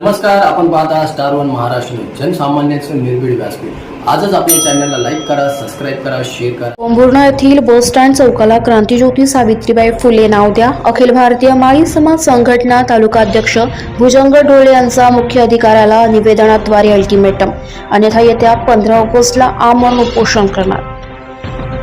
नमस्कार आपण पाहता स्टार वन महाराष्ट्र जनसामान्यांचं निर्भीड व्यासपीठ. आजच आपल्या चॅनलला लाईक करा सबस्क्राईब करा शेअर करा. पोंभुर्णा येथील बस स्टँड चौकाला क्रांतीज्योती सावित्रीबाई फुले नाव द्या. अखिल भारतीय माळी समाज संघटना तालुकाध्यक्ष भुजंग डोळे यांचा मुख्य अधिकाऱ्याला निवेदनाद्वारे अल्टिमेटम अन्यथा येत्या पंधरा ऑगस्टला आमरण उपोषण करणार.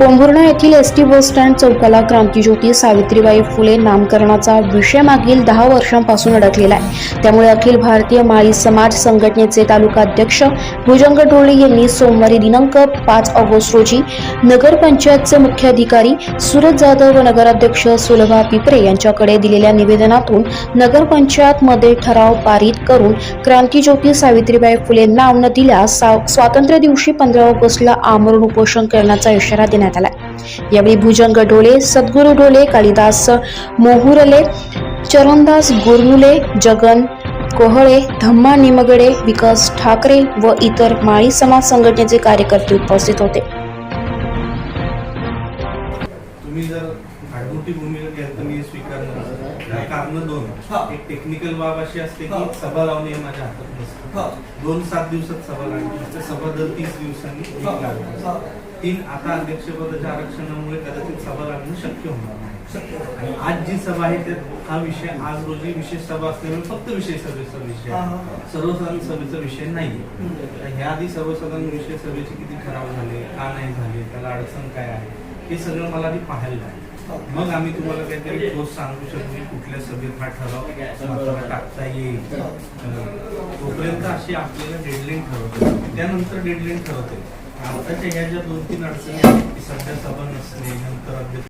पोंभुर्णा येथील एस टी बस स्टँड चौकाला क्रांतीज्योती सावित्रीबाई फुले नामकरणाचा विषय मागील दहा वर्षांपासून अडकलेला आहे. त्यामुळे अखिल भारतीय माळी समाज संघटनेचे तालुका अध्यक्ष भुजंग डोळे यांनी सोमवारी दिनांक पाच ऑगस्ट रोजी नगरपंचायतचे मुख्य अधिकारी सुरज जाधव व नगराध्यक्ष सुलभा पिपरे यांच्याकडे दिलेल्या निवेदनातून नगरपंचायतमध्ये ठराव पारित करून क्रांतीज्योती सावित्रीबाई फुले नाव न दिल्यास सा- स्वातंत्र्य दिवशी पंधरा ऑगस्टला आमरण उपोषण करण्याचा इशारा देण्यात करण्यात आला यावेळी भुजंग डोळे सद्गुरू डोळे कालिदास मोहुरले चरणदास गुरनुले जगन कोहळे धम्मा निमगडे विकास ठाकरे व इतर माळी समाज संघटनेचे कार्यकर्ते उपस्थित होते. तुम्ही जर आडमुठी भूमिका घ्याल तर मी स्वीकारणार कारण दोन. एक टेक्निकल बाब अशी असते की सभा लावणे माझ्या हातात नसतं. दोन सात दिवसात सभा लागली. सभा दर तीस दिवसांनी तीन आता अध्यक्षपदाच्या आरक्षणामुळे कदाचित सभा लागणं शक्य होणार नाही. आणि आज जी सभा आहे त्यात हा विषय आज रोजी विशेष सभा असल्यामुळे फक्त विषय सभेचा विषय सर्वसाधारण सभेचा विषय नाही. ह्या आधी सर्वसाधारण विषय सभेचे किती ठराव झाले का नाही झाले त्याला अडचण काय आहे हे सगळं मला आधी पाहायला आहे मग आम्ही तुम्हाला काहीतरी ठोस सांगू शकतो की कुठल्या सभेत हा ठराव टाकता येईल. तोपर्यंत अशी आपल्याला डेडलाईन ठरवते. त्यानंतर डेडलाईन ठरवते. आताच्या ह्या ज्या दोन तीन अडचणी आहेत. की सध्या सभा नसणे नंतर अध्यक्ष